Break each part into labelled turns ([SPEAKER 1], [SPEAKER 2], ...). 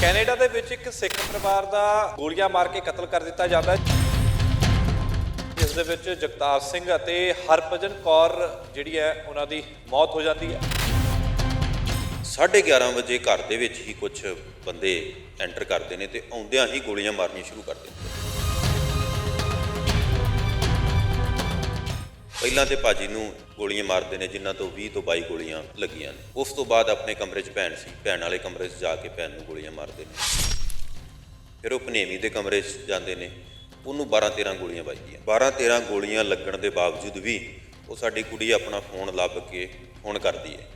[SPEAKER 1] Canada ਦੇ ਵਿੱਚ ਇੱਕ ਸਿੱਖ ਪਰਿਵਾਰ ਦਾ ਗੋਲੀਆਂ ਮਾਰ ਕੇ ਕਤਲ ਕਰ ਦਿੱਤਾ ਜਾਂਦਾ ਹੈ। ਜਿਸ ਦੇ ਵਿੱਚ ਜਗਤਾਰ ਸਿੰਘ ਅਤੇ ਹਰਭਜਨ ਕੌਰ ਜਿਹੜੀ ਹੈ, ਉਹਨਾਂ ਦੀ ਮੌਤ ਹੋ ਜਾਂਦੀ ਹੈ।
[SPEAKER 2] 11:30 ਵਜੇ ਘਰ ਦੇ ਵਿੱਚ ਹੀ ਕੁਝ ਬੰਦੇ ਐਂਟਰ ਕਰਦੇ ਨੇ ਤੇ ਆਉਂਦਿਆਂ ਹੀ ਗੋਲੀਆਂ ਮਾਰਨੀਆਂ ਸ਼ੁਰੂ ਕਰ ਦਿੰਦੇ ਨੇ। ਪਹਿਲਾਂ ਤੇ ਭਾਜੀ ਨੂੰ ਗੋਲੀਆਂ ਮਾਰਦੇ ਨੇ, ਜਿਨ੍ਹਾਂ ਤੋਂ 20 ਤੋਂ 22 ਗੋਲੀਆਂ ਲੱਗੀਆਂ ਨੇ। ਉਸ ਤੋਂ ਬਾਅਦ ਆਪਣੇ ਕਮਰੇ 'ਚ ਭੈਣ ਸੀ। ਭੈਣ ਵਾਲੇ ਕਮਰੇ 'ਚ ਜਾ ਕੇ ਭੈਣ ਨੂੰ ਗੋਲੀਆਂ ਮਾਰਦੇ ਨੇ। ਫਿਰ ਉਹ ਭਨੇਵੀ ਦੇ ਕਮਰੇ 'ਚ ਜਾਂਦੇ ਨੇ। ਉਹਨੂੰ 12 13 ਗੋਲੀਆਂ ਵੱਜਦੀਆਂ। 12 13 ਗੋਲੀਆਂ ਲੱਗਣ ਦੇ ਬਾਵਜੂਦ ਵੀ ਉਹ ਸਾਡੀ ਕੁੜੀ ਆਪਣਾ ਫੋਨ ਲੱਭ ਕੇ ਫੋਨ ਕਰਦੀ ਹੈ।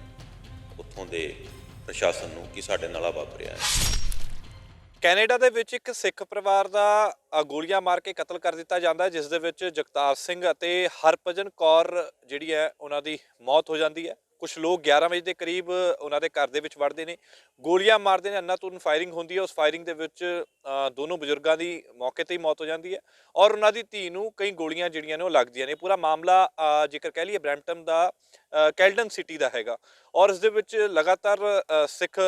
[SPEAKER 2] ਉੱਥੋਂ ਦੇ ਪ੍ਰਸ਼ਾਸਨ ਨੂੰ ਕਿ ਸਾਡੇ ਨਾਲ ਆ ਵਾਪਰਿਆ ਹੈ।
[SPEAKER 1] ਕੈਨੇਡਾ ਦੇ ਵਿੱਚ ਇੱਕ ਸਿੱਖ ਪਰਿਵਾਰ ਦਾ ਗੋਲੀਆਂ ਮਾਰ ਕੇ ਕਤਲ ਕਰ ਦਿੱਤਾ ਜਾਂਦਾ ਹੈ, ਜਿਸ ਦੇ ਵਿੱਚ ਜਗਤਾਰ ਸਿੰਘ ਅਤੇ ਹਰਭਜਨ ਕੌਰ ਜਿਹੜੀ ਹੈ, ਉਹਨਾਂ ਦੀ ਮੌਤ ਹੋ ਜਾਂਦੀ ਹੈ। ਕੁਝ ਲੋਕ 11 ਵਜੇ ਦੇ ਕਰੀਬ ਉਹਨਾਂ ਦੇ ਘਰ ਦੇ ਵਿੱਚ ਵੜਦੇ ਨੇ, ਗੋਲੀਆਂ ਮਾਰਦੇ ਨੇ ਅੰਨਾਤੂਨ ਫਾਇਰਿੰਗ ਹੁੰਦੀ ਹੈ, ਉਸ ਫਾਇਰਿੰਗ ਦੇ ਵਿੱਚ ਦੋਨੋਂ ਬਜ਼ੁਰਗਾਂ ਦੀ ਮੌਕੇ ਤੇ ਹੀ ਮੌਤ ਹੋ ਜਾਂਦੀ ਹੈ ਔਰ ਉਹਨਾਂ ਦੀ ਧੀ ਨੂੰ ਕਈ ਗੋਲੀਆਂ ਜਿਹੜੀਆਂ ਨੇ ਉਹ ਲੱਗਦੀਆਂ ਨੇ। ਪੂਰਾ ਮਾਮਲਾ ਜੇਕਰ ਕਹਿ ਲਈਏ ਬ੍ਰੈਂਪਟਨ ਦਾ ਕੈਲਡਨ ਸਿਟੀ ਦਾ ਹੈਗਾ ਔਰ ਇਸ ਦੇ ਵਿੱਚ ਲਗਾਤਾਰ ਸਿੱਖ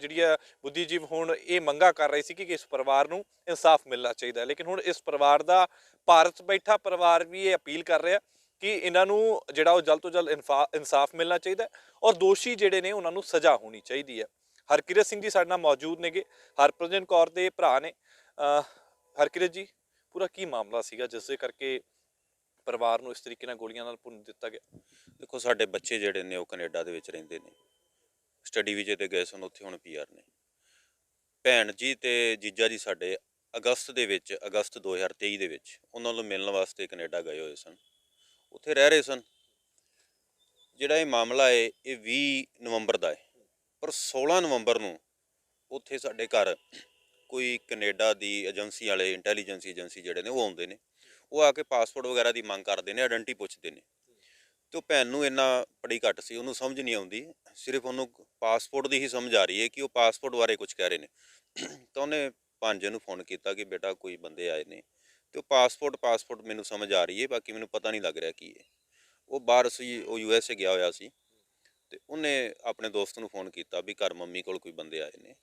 [SPEAKER 1] ਜਿਹੜੀ ਹੈ ਬੁੱਧੀਜੀਵ ਹੁਣ ਇਹ ਮੰਗਾ ਕਰ ਰਹੇ ਸੀ ਕਿ ਇਸ ਪਰਿਵਾਰ ਨੂੰ ਇਨਸਾਫ ਮਿਲਣਾ ਚਾਹੀਦਾ ਲੇਕਿਨ ਹੁਣ ਇਸ ਪਰਿਵਾਰ ਦਾ ਭਾਰਤ ਬੈਠਾ ਪਰਿਵਾਰ ਵੀ ਇਹ ਅਪੀਲ ਕਰ ਰਿਹਾ ਕਿ ਇਹਨਾਂ ਨੂੰ ਜਿਹੜਾ ਉਹ ਜਲਦ ਤੋਂ ਜਲਦ ਇਨਫਾ- ਇਨਸਾਫ ਮਿਲਣਾ ਚਾਹੀਦਾ ਔਰ ਦੋਸ਼ੀ ਜਿਹੜੇ ਨੇ ਉਹਨਾਂ ਨੂੰ ਸਜ਼ਾ ਹੋਣੀ ਚਾਹੀਦੀ ਹੈ। ਹਰਕਿਰਤ ਸਿੰਘ ਜੀ ਸਾਡੇ ਨਾਲ ਮੌਜੂਦ ਨੇਗੇ। ਹਰਪ੍ਰਜਨ ਕੌਰ ਦੇ ਭਰਾ ਨੇ। ਹਰਕਿਰਤ ਜੀ, ਪੂਰਾ ਕੀ ਮਾਮਲਾ ਸੀਗਾ ਜਿਸ ਦੇ ਕਰਕੇ ਪਰਿਵਾਰ ਨੂੰ ਇਸ ਤਰੀਕੇ ਨਾਲ ਗੋਲੀਆਂ ਨਾਲ ਭੁੰਨ ਦਿੱਤਾ ਗਿਆ?
[SPEAKER 2] ਦੇਖੋ, ਸਾਡੇ ਬੱਚੇ ਜਿਹੜੇ ਨੇ ਉਹ ਕੈਨੇਡਾ ਦੇ ਵਿੱਚ ਰਹਿੰਦੇ ਨੇ। ਸਟੱਡੀ ਵੀਜ਼ੇ ਤੇ ਗਏ ਸਨ, ਉੱਥੇ ਹੁਣ ਪੀਆਰ ਨੇ। ਭੈਣ ਜੀ ਤੇ ਜੀਜਾ ਜੀ ਸਾਡੇ ਅਗਸਤ ਦੇ ਵਿੱਚ, ਅਗਸਤ 2023 ਦੇ ਵਿੱਚ, ਉਹਨਾਂ ਨੂੰ ਮਿਲਣ ਵਾਸਤੇ ਕੈਨੇਡਾ ਗਏ ਹੋਏ ਸਨ। ਉੱਥੇ ਰਹਿ ਰਹੇ ਸਨ। ਜਿਹੜਾ ਇਹ ਮਾਮਲਾ ਹੈ, ਇਹ 20 ਨਵੰਬਰ ਦਾ ਹੈ। ਪਰ 16 ਨਵੰਬਰ ਨੂੰ ਉੱਥੇ ਸਾਡੇ ਘਰ ਕੋਈ ਕੈਨੇਡਾ ਦੀ ਏਜੰਸੀ ਵਾਲੇ, ਇੰਟੈਲੀਜੈਂਸ ਏਜੰਸੀ ਜਿਹੜੇ ਨੇ, ਉਹ ਆਉਂਦੇ ਨੇ। ਉਹ ਆ ਕੇ ਪਾਸਪੋਰਟ ਵਗੈਰਾ ਦੀ ਮੰਗ ਕਰਦੇ ਨੇ ਆਇਡੈਂਟੀ ਪੁੱਛਦੇ ਨੇ। ਤੇ ਉਹ ਭੈਣ ਨੂੰ ਇੰਨਾ ਪੜੀ ਘੱਟ ਸੀ, ਉਹਨੂੰ ਸਮਝ ਨਹੀਂ ਆਉਂਦੀ। ਸਿਰਫ ਉਹਨੂੰ ਪਾਸਪੋਰਟ ਦੀ ਹੀ ਸਮਝ ਆ ਰਹੀ ਹੈ ਕਿ ਉਹ ਪਾਸਪੋਰਟ ਬਾਰੇ ਕੁਝ ਕਹਿ ਰਹੇ ਨੇ। ਤਾਂ ਉਹਨੇ ਭਾਂਜੇ ਨੂੰ ਫੋਨ ਕੀਤਾ ਕਿ ਬੇਟਾ ਕੋਈ ਬੰਦੇ ਆਏ ਨੇ। ਤੇ ਉਹ ਪਾਸਪੋਰਟ ਪਾਸਪੋਰਟ ਮੈਨੂੰ ਸਮਝ ਆ ਰਹੀ ਹੈ, ਬਾਕੀ ਮੈਨੂੰ ਪਤਾ ਨਹੀਂ ਲੱਗ ਰਿਹਾ ਕੀ ਹੈ। ਉਹ ਬਾਹਰ ਸੀ, ਉਹ ਯੂ ਐਸ ਏ ਗਿਆ ਹੋਇਆ ਸੀ ਤੇ ਉਹਨੇ ਆਪਣੇ ਦੋਸਤ ਨੂੰ ਫੋਨ ਕੀਤਾ ਵੀ ਘਰ ਮੰਮੀ ਕੋਲ ਕੋਈ ਬੰਦੇ ਆਏ ਨੇ।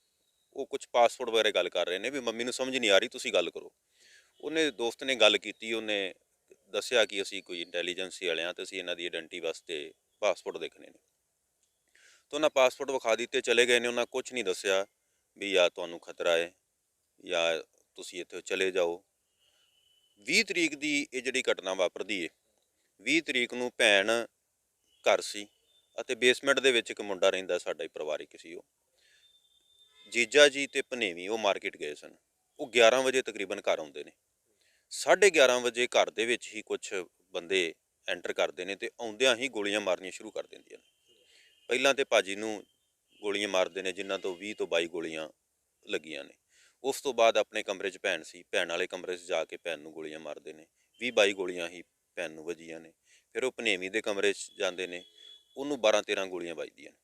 [SPEAKER 2] ਉਹ ਕੁਝ ਪਾਸਪੋਰਟ ਬਾਰੇ ਗੱਲ ਕਰ ਰਹੇ ਨੇ ਵੀ ਮੰਮੀ ਨੂੰ ਸਮਝ ਨਹੀਂ ਆ ਰਹੀ, ਤੁਸੀਂ ਗੱਲ ਕਰੋ। ਉਹਨੇ ਦੋਸਤ ਨੇ ਗੱਲ ਕੀਤੀ, ਉਹਨੇ ਦੱਸਿਆ ਕਿ ਅਸੀਂ ਕੋਈ ਇੰਟੈਲੀਜੈਂਸੀ ਵਾਲੇ ਹਾਂ ਤੇ ਅਸੀਂ ਇਹਨਾਂ ਦੀ ਆਇਡੈਂਟੀ ਵਾਸਤੇ ਪਾਸਪੋਰਟ ਦੇਖਣੇ ਨੇ। ਤਾਂ ਉਹਨਾਂ ਪਾਸਪੋਰਟ ਵਿਖਾ ਦਿੱਤੇ ਚਲੇ ਗਏ ਨੇ, ਉਹਨਾਂ ਕੁਝ ਨਹੀਂ ਦੱਸਿਆ ਵੀ ਜਾਂ ਤੁਹਾਨੂੰ ਖਤਰਾ ਹੈ ਜਾਂ ਤੁਸੀਂ ਇੱਥੇ ਚਲੇ ਜਾਓ। 20 ਤਰੀਕ ਦੀ ਇਹ ਜਿਹੜੀ ਘਟਨਾ ਵਾਪਰਦੀ ਹੈ 20 ਤਰੀਕ ਨੂੰ ਭੈਣ ਘਰ ਸੀ ਅਤੇ ਬੇਸਮੈਂਟ ਦੇ ਵਿੱਚ ਇੱਕ ਮੁੰਡਾ ਰਹਿੰਦਾ ਸਾਡਾ ਹੀ ਪਰਿਵਾਰਿਕ ਸੀ ਉਹ। ਜੀਜਾ ਜੀ ਤੇ ਭਨੇਵੀ ਉਹ ਮਾਰਕੀਟ ਗਏ ਸਨ। ਉਹ 11 ਵਜੇ ਤਕਰੀਬਨ ਘਰ ਆਉਂਦੇ ਨੇ। 11:30 ਵਜੇ ਘਰ ਦੇ ਵਿੱਚ ਹੀ ਕੁਝ ਬੰਦੇ ਐਂਟਰ ਕਰਦੇ ਨੇ ਤੇ ਆਉਂਦਿਆਂ ਹੀ ਗੋਲੀਆਂ ਮਾਰਨੀਆਂ ਸ਼ੁਰੂ ਕਰ ਦਿੰਦੀਆਂ ਨੇ। ਪਹਿਲਾਂ ਤੇ ਭਾਜੀ ਨੂੰ ਗੋਲੀਆਂ ਮਾਰਦੇ ਨੇ, ਜਿਨ੍ਹਾਂ ਤੋਂ 20 ਤੋਂ 22 ਗੋਲੀਆਂ ਲੱਗੀਆਂ ਨੇ। ਉਸ ਤੋਂ ਬਾਅਦ ਆਪਣੇ ਕਮਰੇ 'ਚ ਭੈਣ ਸੀ, ਭੈਣ ਵਾਲੇ ਕਮਰੇ 'ਚ ਜਾ ਕੇ ਭੈਣ ਨੂੰ ਗੋਲੀਆਂ ਮਾਰਦੇ ਨੇ 20 22 ਗੋਲੀਆਂ ਹੀ ਭੈਣ ਨੂੰ ਵੱਜੀਆਂ ਨੇ, ਫਿਰ ਉਹ ਭਨੇਵੀ ਦੇ ਕਮਰੇ 'ਚ ਜਾਂਦੇ ਨੇ, ਉਹਨੂੰ 12 13 ਗੋਲੀਆਂ ਵੱਜਦੀਆਂ ਨੇ।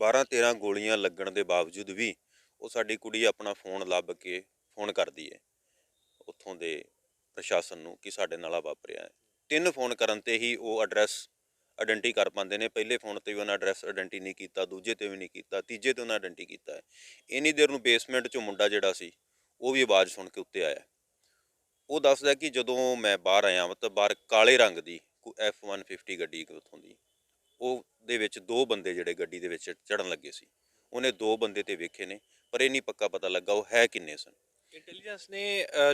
[SPEAKER 2] 12 13 ਗੋਲੀਆਂ ਲੱਗਣ ਦੇ ਬਾਵਜੂਦ ਵੀ ਉਹ ਸਾਡੀ ਕੁੜੀ ਆਪਣਾ ਫੋਨ ਲੱਭ ਕੇ ਫੋਨ ਕਰਦੀ ਹੈ ਉੱਥੋਂ ਦੇ ਪ੍ਰਸ਼ਾਸਨ ਨੂੰ ਕਿ ਸਾਡੇ ਨਾਲ ਆ ਵਾਪਰਿਆ ਹੈ ਤਿੰਨ ਫੋਨ ਕਰਨ ਤੇ ਹੀ ਉਹ ਐਡਰੈਸ ਆਇਡੈਂਟੀ ਕਰ ਪਾਉਂਦੇ ਨੇ। ਪਹਿਲੇ ਫੋਨ ਤੇ ਵੀ ਉਹਨਾਂ ਐਡਰੈਸ ਆਇਡੈਂਟੀ ਨਹੀਂ ਕੀਤਾ, ਦੂਜੇ ਤੇ ਵੀ ਨਹੀਂ ਕੀਤਾ, ਤੀਜੇ ਤੇ ਉਹਨਾਂ ਆਇਡੈਂਟੀ ਕੀਤਾ ਹੈ। ਇੰਨੀ ਦੇਰ ਨੂੰ ਬੇਸਮੈਂਟ 'ਚੋਂ ਮੁੰਡਾ ਜਿਹੜਾ ਸੀ, ਉਹ ਵੀ ਆਵਾਜ਼ ਸੁਣ ਕੇ ਉੱਤੇ ਆਇਆ। ਉਹ ਦੱਸਦਾ ਕਿ ਜਦੋਂ ਮੈਂ ਬਾਹਰ ਆਇਆ, ਮਤਲਬ ਬਾਹਰ ਕਾਲੇ ਰੰਗ ਦੀ, ਕੋਈ F150 ਗੱਡੀ ਇੱਕ ਉੱਥੋਂ ਦੀ, ਉਹ ਦੇ ਵਿੱਚ ਦੋ ਬੰਦੇ ਜਿਹੜੇ ਗੱਡੀ ਦੇ ਵਿੱਚ ਚੜਨ ਲੱਗੇ ਸੀ। ਉਹਨੇ ਦੋ ਬੰਦੇ ਤੇ ਵੇਖੇ ਨੇ, ਪਰ ਇਹ ਨਹੀਂ ਪੱਕਾ ਪਤਾ ਲੱਗਾ ਉਹ ਹੈ ਕਿੰਨੇ ਸਨ।
[SPEAKER 1] ਇੰਟੈਲੀਜੈਂਸ ਨੇ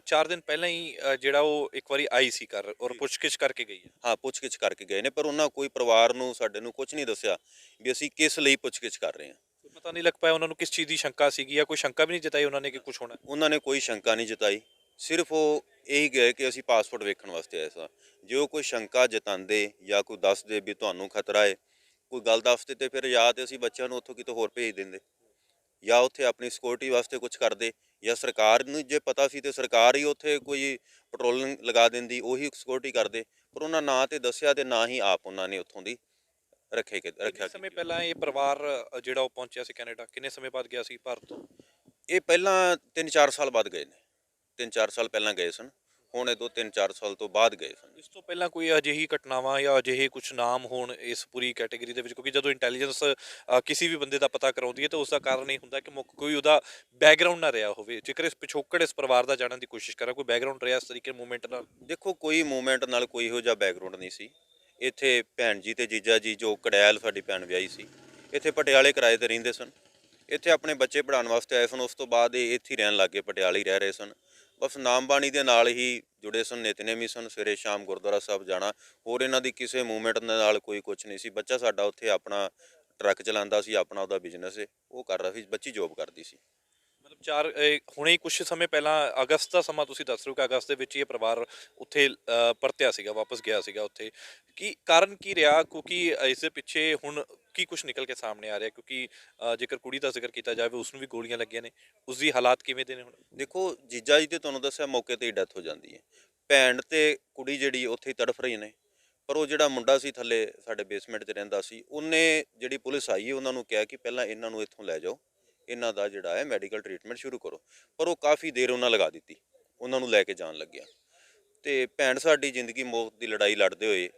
[SPEAKER 1] 4 ਦਿਨ ਪਹਿਲਾਂ ਹੀ ਅ, ਜਿਹੜਾ ਉਹ ਇੱਕ ਵਾਰੀ ਆਈ ਸੀ ਕਰ ਔਰ ਪੁੱਛਗਿੱਛ ਕਰਕੇ ਗਈ ਹੈ।
[SPEAKER 2] ਹਾਂ ਪੁੱਛਗਿੱਛ ਕਰਕੇ ਗਏ ਨੇ ਪਰ ਉਹਨਾਂ ਕੋਈ ਪਰਿਵਾਰ ਨੂੰ ਸਾਡੇ ਨੂੰ ਕੁਝ ਨਹੀਂ ਦੱਸਿਆ ਵੀ ਅਸੀਂ ਕਿਸ ਲਈ ਪੁੱਛਗਿੱਛ ਕਰ ਰਹੇ ਹਾਂ।
[SPEAKER 1] ਪਤਾ ਨਹੀਂ ਲੱਗ ਪਾਇਆ ਉਹਨਾਂ ਨੂੰ ਕਿਸ ਚੀਜ਼ ਦੀ ਸ਼ੰਕਾ ਸੀਗੀ ਜਾਂ ਕੋਈ ਸ਼ੰਕਾ ਵੀ ਨਹੀਂ ਜਤਾਈ ਉਹਨਾਂ ਨੇ ਕਿ ਕੁਝ ਹੋਣਾ।
[SPEAKER 2] ਉਹਨਾਂ ਨੇ ਕੋਈ ਸ਼ੰਕਾ ਨਹੀਂ ਜਤਾਈ। ਸਿਰਫ ਉਹ ਇਹੀ ਗਏ ਕਿ ਅਸੀਂ ਪਾਸਪੋਰਟ ਵੇਖਣ ਵਾਸਤੇ ਆਏ ਸਾਂ। ਜੇ ਉਹ ਕੋਈ ਸ਼ੰਕਾ ਜਤਾਉਂਦੇ ਜਾਂ ਕੋਈ ਦੱਸਦੇ ਵੀ ਤੁਹਾਨੂੰ ਖਤਰਾ ਹੈ ਕੋਈ ਗੱਲ ਦੱਸਦੇ ਤੇ ਫਿਰ ਜਾਂ ਤੇ ਅਸੀਂ ਬੱਚਿਆਂ ਨੂੰ ਉੱਥੋਂ ਕਿਤੋਂ ਹੋਰ ਭੇਜ ਦਿੰਦੇ ਜਾਂ ਉੱਥੇ ਆਪਣੀ ਸਿਕਿਉਰਿਟੀ ਵਾਸਤੇ ਕੁਝ ਕਰਦੇ ਜਾਂ ਸਰਕਾਰ ਨੂੰ ਜੇ ਪਤਾ ਸੀ ਤੇ ਸਰਕਾਰ ਹੀ ਉੱਥੇ ਕੋਈ ਪੈਟਰੋਲਿੰਗ ਲਗਾ ਦਿੰਦੀ ਉਹੀ ਸਿਕਿਉਰਿਟੀ ਕਰਦੇ ਪਰ ਉਹਨਾਂ ਨਾ ਤੇ ਦੱਸਿਆ ਤੇ ਨਾ ਹੀ ਆਪ ਉਹਨਾਂ ਨੇ ਉੱਥੋਂ ਦੀ ਰੱਖੇ ਕਿ ਰੱਖਿਆ
[SPEAKER 1] ਸਮੇਂ। ਪਹਿਲਾਂ ਇਹ ਪਰਿਵਾਰ ਜਿਹੜਾ ਉਹ ਪਹੁੰਚਿਆ ਸੀ ਕੈਨੇਡਾ ਕਿੰਨੇ ਸਮੇਂ ਬਾਅਦ ਗਿਆ ਸੀ ਭਾਰਤ ਤੋਂ
[SPEAKER 2] ਇਹ ਪਹਿਲਾਂ 3-4 ਸਾਲ ਬਾਅਦ ਗਏ ਨੇ 3-4 ਸਾਲ ਪਹਿਲਾਂ ਗਏ ਸਨ ਹੁਣ ਇਹ ਦੋ ਤਿੰਨ ਚਾਰ ਸਾਲ ਤੋਂ ਬਾਅਦ ਗਏ ਸਨ।
[SPEAKER 1] ਇਸ ਤੋਂ ਪਹਿਲਾਂ ਕੋਈ ਅਜਿਹੀ ਘਟਨਾਵਾਂ ਜਾਂ ਅਜਿਹੇ ਕੁਝ ਨਾਮ ਹੋਣ ਇਸ ਪੂਰੀ ਕੈਟਾਗਰੀ ਦੇ ਵਿੱਚ? ਕਿਉਂਕਿ ਜਦੋਂ ਇੰਟੈਲੀਜੈਂਸ ਕਿਸੇ ਵੀ ਬੰਦੇ ਦਾ ਪਤਾ ਕਰਾਉਂਦੀ ਹੈ ਤਾਂ ਉਸ ਦਾ ਕਾਰਨ ਇਹ ਹੁੰਦਾ ਕਿ ਮੁੱਖ ਕੋਈ ਉਹਦਾ ਬੈਕਗ੍ਰਾਉਂਡ ਨਾ ਰਿਹਾ ਹੋਵੇ। ਜੇਕਰ ਇਸ ਪਿਛੋਕੜ ਇਸ ਪਰਿਵਾਰ ਦਾ ਜਾਣਨ ਦੀ ਕੋਸ਼ਿਸ਼ ਕਰਾਂ ਕੋਈ ਬੈਕਗ੍ਰਾਉਂਡ ਰਿਹਾ ਇਸ ਤਰੀਕੇ ਮੂਵਮੈਂਟ ਨਾਲ?
[SPEAKER 2] ਦੇਖੋ ਕੋਈ ਮੂਵਮੈਂਟ ਨਾਲ ਕੋਈ ਇਹੋ ਜਿਹਾ ਬੈਕਗ੍ਰਾਉਂਡ ਨਹੀਂ ਸੀ। ਇੱਥੇ ਭੈਣ ਜੀ ਤੇ ਜੀਜਾ ਜੀ ਜੋ ਕੜੈਲ ਸਾਡੀ ਭੈਣ ਵਿਆਹੀ ਸੀ ਇੱਥੇ ਪਟਿਆਲੇ ਕਿਰਾਏ ਤੇ ਰਹਿੰਦੇ ਸਨ। ਇੱਥੇ ਆਪਣੇ ਬੱਚੇ ਪੜ੍ਹਾਉਣ ਵਾਸਤੇ ਆਏ ਸਨ। ਉਸ ਤੋਂ ਬਾਅਦ ਇਹ ਇੱਥੇ ਰਹਿਣ ਲੱਗੇ ਪਟਿਆਲੇ ਹੀ ਰਹਿ ਰਹੇ ਸਨ। ਬਸ ਨਾਮ ਬਾਣੀ ਦੇ ਨਾਲ ਹੀ ਜੁੜੇ ਸਨ ਨਿਤਨੇਮੀ ਸਨ, ਸਵੇਰੇ ਸ਼ਾਮ ਗੁਰਦੁਆਰਾ ਸਾਹਿਬ ਜਾਣਾ। ਹੋਰ ਇਹਨਾਂ ਦੀ ਕਿਸੇ ਮੂਵਮੈਂਟ ਦੇ ਨਾਲ ਕੋਈ ਕੁਝ ਨਹੀਂ ਸੀ। ਬੱਚਾ ਸਾਡਾ ਉੱਥੇ ਆਪਣਾ ਟਰੱਕ ਚਲਾਉਂਦਾ ਸੀ, ਆਪਣਾ ਉਹਦਾ ਬਿਜ਼ਨਸ ਹੈ ਉਹ ਕਰ ਰਿਹਾ ਸੀ, ਬੱਚੀ ਜੋਬ ਕਰਦੀ ਸੀ।
[SPEAKER 1] ਮਤਲਬ ਚਾਰ ਹੁਣੇ ਹੀ ਕੁਝ ਸਮੇਂ ਪਹਿਲਾਂ ਅਗਸਤ ਦਾ ਸਮਾਂ ਤੁਸੀਂ ਦੱਸ ਰਹੇ ਹੋ ਕਿ ਅਗਸਤ ਦੇ ਵਿੱਚ ਹੀ ਇਹ ਪਰਿਵਾਰ ਉੱਥੇ ਪਰਤਿਆ ਸੀਗਾ, ਵਾਪਸ ਗਿਆ ਸੀਗਾ ਉੱਥੇ। ਕੀ ਕਾਰਨ ਕੀ ਰਿਹਾ? ਕਿਉਂਕਿ ਇਸ ਦੇ ਪਿੱਛੇ ਹੁਣ ਕੀ ਕੁਝ ਨਿਕਲ ਕੇ ਸਾਹਮਣੇ ਆ ਰਿਹਾ ਕਿਉਂਕਿ ਅ, ਜੇਕਰ ਕੁੜੀ ਦਾ ਜ਼ਿਕਰ ਕੀਤਾ ਜਾਵੇ ਉਸ ਨੂੰ ਵੀ ਗੋਲੀਆਂ ਲੱਗੀਆਂ ਨੇ। ਉਸ ਦੀ ਹਾਲਾਤ ਕਿਵੇਂ ਦੇ ਨੇ ਹੁਣ?
[SPEAKER 2] ਦੇਖੋ ਜੀਜਾ ਜੀ ਤੇ ਤੁਹਾਨੂੰ ਦੱਸਿਆ ਮੌਕੇ ਤੇ ਹੀ ਡੈਥ ਹੋ ਜਾਂਦੀ ਹੈ। ਭੈਣ ਤੇ ਕੁੜੀ ਜਿਹੜੀ ਉੱਥੇ ਹੀ ਤੜਫ ਰਹੀ ਨੇ। ਪਰ ਉਹ ਜਿਹੜਾ ਮੁੰਡਾ ਸੀ ਥੱਲੇ ਸਾਡੇ ਬੇਸਮੈਂਟ 'ਚ ਰਹਿੰਦਾ ਸੀ ਉਹਨੇ ਜਿਹੜੀ ਪੁਲਿਸ ਆਈ ਹੈ ਉਹਨਾਂ ਨੂੰ ਕਿਹਾ ਕਿ ਪਹਿਲਾਂ ਇਹਨਾਂ ਨੂੰ ਇੱਥੋਂ ਲੈ ਜਾਓ। ਇਹਨਾਂ ਦਾ ਜਿਹੜਾ ਹੈ ਮੈਡੀਕਲ ਟਰੀਟਮੈਂਟ ਸ਼ੁਰੂ ਕਰੋ। ਪਰ ਉਹ ਕਾਫੀ ਦੇਰ ਉਹਨਾਂ ਲਗਾ ਦਿੱਤੀ। ਉਹਨਾਂ ਨੂੰ ਲੈ ਕੇ ਜਾਣ ਲੱਗਿਆ। ਤੇ ਭੈਣ ਸਾਡੀ ਜ਼ਿੰਦਗੀ ਮੌਤ ਦੀ ਲੜਾਈ ਲੜਦੇ ਹੋਏ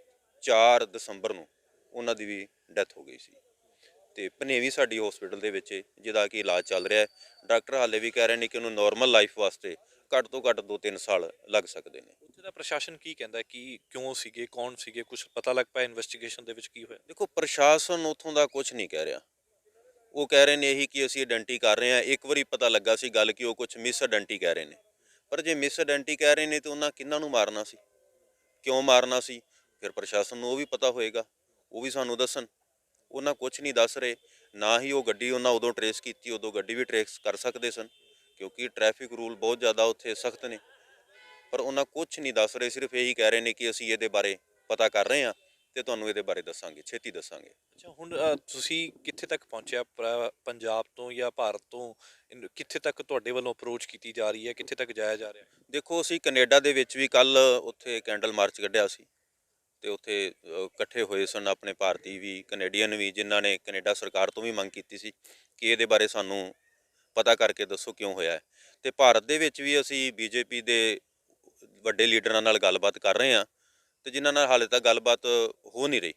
[SPEAKER 2] 4 ਦਸੰਬਰ ਨੂੰ ਉਹਨਾਂ ਦੀ ਵੀ ਡੈਥ ਹੋ ਗਈ ਸੀ। ਤੇ ਭਨੇਵੀ ਸਾਡੀ ਹਸਪੀਟਲ ਦੇ ਵਿੱਚ ਹੈ, ਜਿਹਦਾ ਕਿ ਇਲਾਜ ਚੱਲ ਰਿਹਾ ਹੈ ਡਾਕਟਰ ਹਾਲੇ ਵੀ ਕਹਿ ਰਹੇ ਨੇ ਕਿ ਉਹਨੂੰ ਨਾਰਮਲ ਲਾਈਫ ਵਾਸਤੇ ਘੱਟ ਤੋਂ ਘੱਟ 2-3 ਸਾਲ ਲੱਗ ਸਕਦੇ ਨੇ।
[SPEAKER 1] ਉੱਥੇ ਦਾ ਪ੍ਰਸ਼ਾਸਨ ਕੀ ਕਹਿੰਦਾ ਹੈ? ਕਿ ਕਿਉਂ ਸੀਗੇ ਕੌਣ ਸੀਗੇ? ਕੁਝ ਪਤਾ ਲੱਗ ਪਾਇਆ ਇਨਵੈਸਟੀਗੇਸ਼ਨ ਦੇ ਵਿੱਚ ਕੀ ਹੋਇਆ?
[SPEAKER 2] ਦੇਖੋ ਪ੍ਰਸ਼ਾਸਨ ਉਥੋਂ ਦਾ ਕੁਝ ਨਹੀਂ ਕਹਿ ਰਿਹਾ। ਉਹ ਕਹਿ ਰਹੇ ਨੇ ਇਹੀ ਕਿ ਅਸੀਂ ਆਇਡੈਂਟੀ ਕਰ ਰਹੇ ਹਾਂ। ਇੱਕ ਵਾਰੀ ਪਤਾ ਲੱਗਾ ਸੀ ਗੱਲ ਕਿ ਉਹ ਕੁਝ ਮਿਸ ਆਇਡੈਂਟੀ ਕਹਿ ਰਹੇ ਨੇ। ਪਰ ਜੇ ਮਿਸ ਆਇਡੈਂਟੀ ਕਹਿ ਰਹੇ ਨੇ ਤੇ ਉਹਨਾਂ ਕਿੰਨਾਂ ਨੂੰ ਮਾਰਨਾ ਸੀ? ਕਿਉਂ ਮਾਰਨਾ ਸੀ? ਫਿਰ ਪ੍ਰਸ਼ਾਸਨ ਨੂੰ ਉਹ ਵੀ ਪਤਾ ਹੋਏਗਾ। ਉਹ ਵੀ ਸਾਨੂੰ ਦੱਸਣ। ਉਹਨਾਂ ਕੁਝ ਨਹੀਂ ਦੱਸ ਰਹੇ ਨਾ ਹੀ ਉਹ ਗੱਡੀ ਉਹਨਾਂ ਉਦੋਂ ਟਰੇਸ ਕੀਤੀ ਉਦੋਂ ਗੱਡੀ ਵੀ ਟਰੇਸ ਕਰ ਸਕਦੇ ਸਨ ਕਿਉਂਕਿ ਟ੍ਰੈਫਿਕ ਰੂਲ ਬਹੁਤ ਜ਼ਿਆਦਾ ਉੱਥੇ ਸਖਤ ਨੇ। ਪਰ ਉਹਨਾਂ ਕੁਝ ਨਹੀਂ ਦੱਸ ਰਹੇ ਸਿਰਫ ਇਹੀ ਕਹਿ ਰਹੇ ਨੇ ਕਿ ਅਸੀਂ ਇਹਦੇ ਬਾਰੇ ਪਤਾ ਕਰ ਰਹੇ ਹਾਂ ਤੇ ਤੁਹਾਨੂੰ ਇਹਦੇ ਬਾਰੇ ਦੱਸਾਂਗੇ ਛੇਤੀ ਦੱਸਾਂਗੇ।
[SPEAKER 1] ਅੱਛਾ ਹੁਣ ਤੁਸੀਂ ਕਿੱਥੇ ਤੱਕ ਪਹੁੰਚਿਆ ਪੰਜਾਬ ਤੋਂ ਜਾਂ ਭਾਰਤ ਤੋਂ? ਕਿੱਥੇ ਤੱਕ ਤੁਹਾਡੇ ਵੱਲੋਂ ਅਪਰੋਚ ਕੀਤੀ ਜਾ ਰਹੀ ਹੈ? ਕਿੱਥੇ ਤੱਕ ਜਾਇਆ ਜਾ ਰਿਹਾ?
[SPEAKER 2] ਦੇਖੋ ਅਸੀਂ ਕੈਨੇਡਾ ਦੇ ਵਿੱਚ ਵੀ ਕੱਲ ਉੱਥੇ ਕੈਂਡਲ ਮਾਰਚ ਕੱਢਿਆ ਸੀ। ਤੇ ਉੱਥੇ ਇਕੱਠੇ ਹੋਏ ਸਨ ਆਪਣੇ ਭਾਰਤੀ ਵੀ ਕੈਨੇਡੀਅਨ ਵੀ, ਜਿਨ੍ਹਾਂ ਨੇ ਕੈਨੇਡਾ ਸਰਕਾਰ ਤੋਂ ਵੀ ਮੰਗ ਕੀਤੀ ਸੀ ਕਿ ਇਹਦੇ ਬਾਰੇ ਸਾਨੂੰ ਪਤਾ ਕਰਕੇ ਦੱਸੋ ਕਿਉਂ ਹੋਇਆ ਹੈ। ਤੇ ਭਾਰਤ ਦੇ ਵਿੱਚ ਵੀ ਅਸੀਂ ਬੀਜੇਪੀ ਦੇ ਵੱਡੇ ਲੀਡਰਾਂ ਨਾਲ ਗੱਲਬਾਤ ਕਰ ਰਹੇ ਹਾਂ ਤੇ ਜਿਨ੍ਹਾਂ ਨਾਲ ਹਾਲੇ ਤੱਕ ਗੱਲਬਾਤ ਹੋ ਨਹੀਂ ਰਹੀ।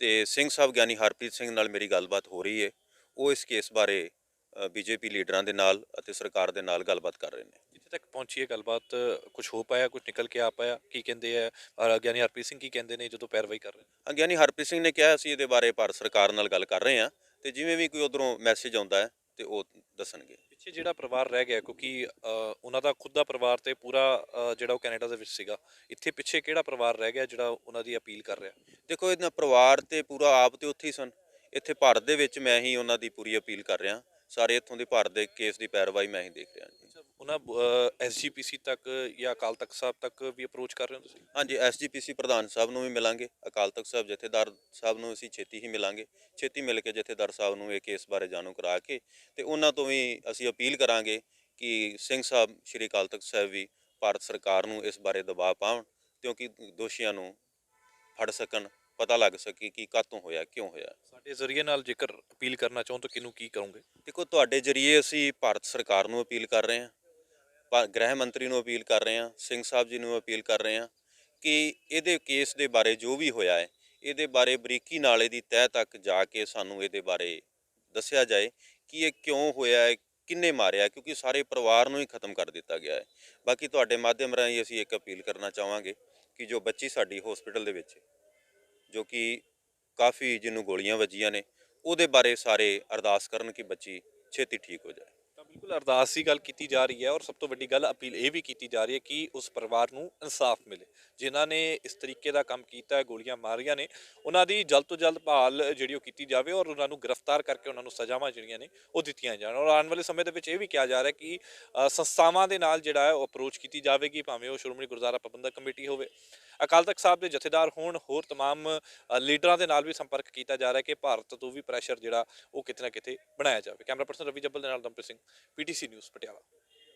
[SPEAKER 2] ਤੇ ਸਿੰਘ ਸਾਹਿਬ ਗਿਆਨੀ ਹਰਪ੍ਰੀਤ ਸਿੰਘ ਨਾਲ ਮੇਰੀ ਗੱਲਬਾਤ ਹੋ ਰਹੀ ਹੈ। ਉਹ ਇਸ ਕੇਸ ਬਾਰੇ ਬੀਜੇਪੀ ਲੀਡਰਾਂ ਦੇ ਨਾਲ ਅਤੇ ਸਰਕਾਰ ਦੇ ਨਾਲ ਗੱਲਬਾਤ ਕਰ ਰਹੇ ਨੇ।
[SPEAKER 1] ਤੱਕ ਪਹੁੰਚੀ ਹੈ ਗੱਲਬਾਤ? ਕੁਝ ਹੋ ਪਾਇਆ ਕੁਝ ਨਿਕਲ ਕੇ ਆ ਪਾਇਆ? ਕੀ ਕਹਿੰਦੇ ਆ? ਔਰ ਗਿਆਨੀ ਹਰਪ੍ਰੀਤ ਸਿੰਘ ਕੀ ਕਹਿੰਦੇ ਨੇ ਜਦੋਂ ਪੈਰਵਾਈ ਕਰ ਰਹੇ ਨੇ?
[SPEAKER 2] ਗਿਆਨੀ ਹਰਪ੍ਰੀਤ ਸਿੰਘ ਨੇ ਕਿਹਾ ਅਸੀਂ ਇਹਦੇ ਬਾਰੇ ਭਾਰਤ ਸਰਕਾਰ ਨਾਲ ਗੱਲ ਕਰ ਰਹੇ ਹਾਂ ਤੇ ਜਿਵੇਂ ਵੀ ਕੋਈ ਉਧਰੋਂ ਮੈਸੇਜ ਆਉਂਦਾ ਹੈ ਤੇ ਉਹ ਦੱਸਣਗੇ।
[SPEAKER 1] ਪਿੱਛੇ ਜਿਹੜਾ ਪਰਿਵਾਰ ਰਹਿ ਗਿਆ ਕਿਉਂਕਿ ਉਹਨਾਂ ਦਾ ਖੁਦ ਦਾ ਪਰਿਵਾਰ ਤੇ ਪੂਰਾ ਜਿਹੜਾ ਉਹ ਕੈਨੇਡਾ ਦੇ ਵਿੱਚ ਸੀਗਾ। ਇੱਥੇ ਪਿੱਛੇ ਕਿਹੜਾ ਪਰਿਵਾਰ ਰਹਿ ਗਿਆ ਜਿਹੜਾ ਉਹਨਾਂ ਦੀ ਅਪੀਲ ਕਰ ਰਿਹਾ?
[SPEAKER 2] ਦੇਖੋ ਇਹਨਾਂ ਪਰਿਵਾਰ ਤੇ ਪੂਰਾ ਆਪ ਤੇ ਉੱਥੇ ਹੀ ਸਨ। ਇੱਥੇ ਭਾਰਤ ਦੇ ਵਿੱਚ ਮੈਂ ਹੀ ਉਹਨਾਂ ਦੀ ਪੂਰੀ ਅਪੀਲ ਕਰ ਰਿਹਾ। ਸਾਰੇ ਇੱਥੋਂ ਦੇ ਭਾਰਤ ਦੇ ਕੇਸ ਦੀ ਪੈਰਵਾਈ ਮੈਂ ਹੀ ਦੇਖ ਰਿਹਾ।
[SPEAKER 1] ਉਹਨਾਂ ਐਸਜੀਪੀਸੀ ਤੱਕ ਜਾਂ ਅਕਾਲ ਤਖਤ ਸਾਹਿਬ ਤੱਕ ਵੀ ਅਪਰੋਚ ਕਰ ਰਹੇ ਹੋ ਤੁਸੀਂ?
[SPEAKER 2] ਹਾਂਜੀ ਐਸਜੀਪੀਸੀ ਪ੍ਰਧਾਨ ਸਾਹਿਬ ਨੂੰ ਵੀ ਮਿਲਾਂਗੇ ਅਕਾਲ ਤਖਤ ਸਾਹਿਬ ਜਥੇਦਾਰ ਸਾਹਿਬ ਨੂੰ ਅਸੀਂ ਛੇਤੀ ਹੀ ਮਿਲਾਂਗੇ। ਛੇਤੀ ਮਿਲ ਕੇ ਜਥੇਦਾਰ ਸਾਹਿਬ ਨੂੰ ਇਹ ਕੇਸ ਬਾਰੇ ਜਾਣੂ ਕਰਾ ਕੇ ਤੇ ਉਹਨਾਂ ਤੋਂ ਵੀ ਅਸੀਂ ਅਪੀਲ ਕਰਾਂਗੇ ਕਿ ਸਿੰਘ ਸਾਹਿਬ ਸ਼੍ਰੀ ਅਕਾਲ ਤਖਤ ਸਾਹਿਬ ਵੀ ਭਾਰਤ ਸਰਕਾਰ ਨੂੰ ਇਸ ਬਾਰੇ ਦਬਾਅ ਪਾਉਣ ਕਿਉਂਕਿ ਦੋਸ਼ੀਆਂ ਨੂੰ ਫੜ ਸਕਣ ਪਤਾ ਲੱਗ ਸਕੇ ਕਿ ਕਾਤੋਂ ਹੋਇਆ ਕਿਉਂ ਹੋਇਆ।
[SPEAKER 1] ਸਾਡੇ ਜ਼ਰੀਏ ਨਾਲ ਜੇਕਰ ਅਪੀਲ ਕਰਨਾ ਚਾਹੋ ਤਾਂ ਕਿਹਨੂੰ ਕੀ ਕਰੋਗੇ
[SPEAKER 2] ਦੇਖੋ ਤੁਹਾਡੇ ਜਰੀਏ ਅਸੀਂ ਭਾਰਤ ਸਰਕਾਰ ਨੂੰ ਅਪੀਲ ਕਰ ਰਹੇ ਹਾਂ। ਗ੍ਰਹਿ ਮੰਤਰੀ ਨੂੰ ਅਪੀਲ ਕਰ ਰਹੇ ਹਾਂ, ਸਿੰਘ ਸਾਹਿਬ ਜੀ ਨੂੰ ਅਪੀਲ ਕਰ ਰਹੇ ਹਾਂ ਕਿ ਇਹਦੇ ਕੇਸ ਦੇ ਬਾਰੇ ਜੋ ਵੀ ਹੋਇਆ ਹੈ, ਇਹਦੇ ਬਾਰੇ ਬਰੀਕੀ ਨਾਲ ਇਹਦੀ ਤਹਿ ਤੱਕ ਜਾ ਕੇ ਸਾਨੂੰ ਇਹਦੇ ਬਾਰੇ ਦੱਸਿਆ ਜਾਏ ਕਿ ਇਹ ਕਿਉਂ ਹੋਇਆ ਹੈ, ਕਿੰਨੇ ਮਾਰਿਆ ਕਿਉਂਕਿ ਸਾਰੇ ਪਰਿਵਾਰ ਨੂੰ ਹੀ ਖਤਮ ਕਰ ਦਿੱਤਾ ਗਿਆ ਹੈ। ਬਾਕੀ ਤੁਹਾਡੇ ਮਾਧਿਅਮ ਰਾਹੀਂ ਅਸੀਂ ਇੱਕ ਅਪੀਲ ਕਰਨਾ ਚਾਹਾਂਗੇ ਕਿ ਜੋ ਬੱਚੀ ਸਾਡੀ ਹਸਪੀਟਲ ਦੇ ਵਿੱਚ, ਜੋ ਕਿ ਕਾਫੀ ਜਿਹਨੂੰ ਗੋਲੀਆਂ ਵੱਜੀਆਂ ਨੇ, ਉਹਦੇ ਬਾਰੇ ਸਾਰੇ ਅਰਦਾਸ ਕਰਨ ਕਿ ਬੱਚੀ ਛੇਤੀ ਠੀਕ ਹੋ ਜਾਏ।
[SPEAKER 1] ਬਿਲਕੁਲ ਅਰਦਾਸ ਦੀ ਗੱਲ ਕੀਤੀ ਜਾ ਰਹੀ ਹੈ ਔਰ ਸਭ ਤੋਂ ਵੱਡੀ ਗੱਲ ਅਪੀਲ ਇਹ ਵੀ ਕੀਤੀ ਜਾ ਰਹੀ ਹੈ ਕਿ ਉਸ ਪਰਿਵਾਰ ਨੂੰ ਇਨਸਾਫ ਮਿਲੇ। ਜਿਨ੍ਹਾਂ ਨੇ ਇਸ ਤਰੀਕੇ ਦਾ ਕੰਮ ਕੀਤਾ ਹੈ ਗੋਲੀਆਂ ਮਾਰੀਆਂ ਨੇ, ਉਹਨਾਂ ਦੀ ਜਲਦ ਤੋਂ ਜਲਦ ਭਾਲ ਜਿਹੜੀ ਉਹ ਕੀਤੀ ਜਾਵੇ ਔਰ ਉਹਨਾਂ ਨੂੰ ਗ੍ਰਿਫਤਾਰ ਕਰਕੇ ਉਹਨਾਂ ਨੂੰ ਸਜ਼ਾਵਾਂ ਜਿਹੜੀਆਂ ਨੇ ਉਹ ਦਿੱਤੀਆਂ ਜਾਣ। ਔਰ ਆਉਣ ਵਾਲੇ ਸਮੇਂ ਦੇ ਵਿੱਚ ਇਹ ਵੀ ਕਿਹਾ ਜਾ ਰਿਹਾ ਕਿ ਸੰਸਥਾਵਾਂ ਦੇ ਨਾਲ ਜਿਹੜਾ ਹੈ ਉਹ ਅਪਰੋਚ ਕੀਤੀ ਜਾਵੇਗੀ, ਭਾਵੇਂ ਉਹ ਸ਼੍ਰੋਮਣੀ ਗੁਰਦੁਆਰਾ ਪ੍ਰਬੰਧਕ ਕਮੇਟੀ ਹੋਵੇ। ਅਕਾਲ ਤਖਤ ਸਾਹਿਬ ਦੇ ਜਥੇਦਾਰ ਹੋਣ ਹੋਰ तमाम ਅ, ਲੀਡਰਾਂ ਦੇ ਨਾਲ ਵੀ ਸੰਪਰਕ ਕੀਤਾ ਜਾ ਰਿਹਾ ਕਿ ਭਾਰਤ ਤੋਂ ਵੀ ਪ੍ਰੈਸ਼ਰ ਜਿਹੜਾ ਉਹ ਕਿਤੇ ਨਾ ਕਿਤੇ ਬਣਾਇਆ ਜਾਵੇ ਕੈਮਰਾ ਪਰਸਨ ਰਵੀ ਜੱਬਲ ਦੇ ਨਾਲ ਦਮਪ੍ਰੀਤ ਸਿੰਘ ਪੀਟੀਸੀ ਨਿਊਜ਼ ਪਟਿਆਲਾ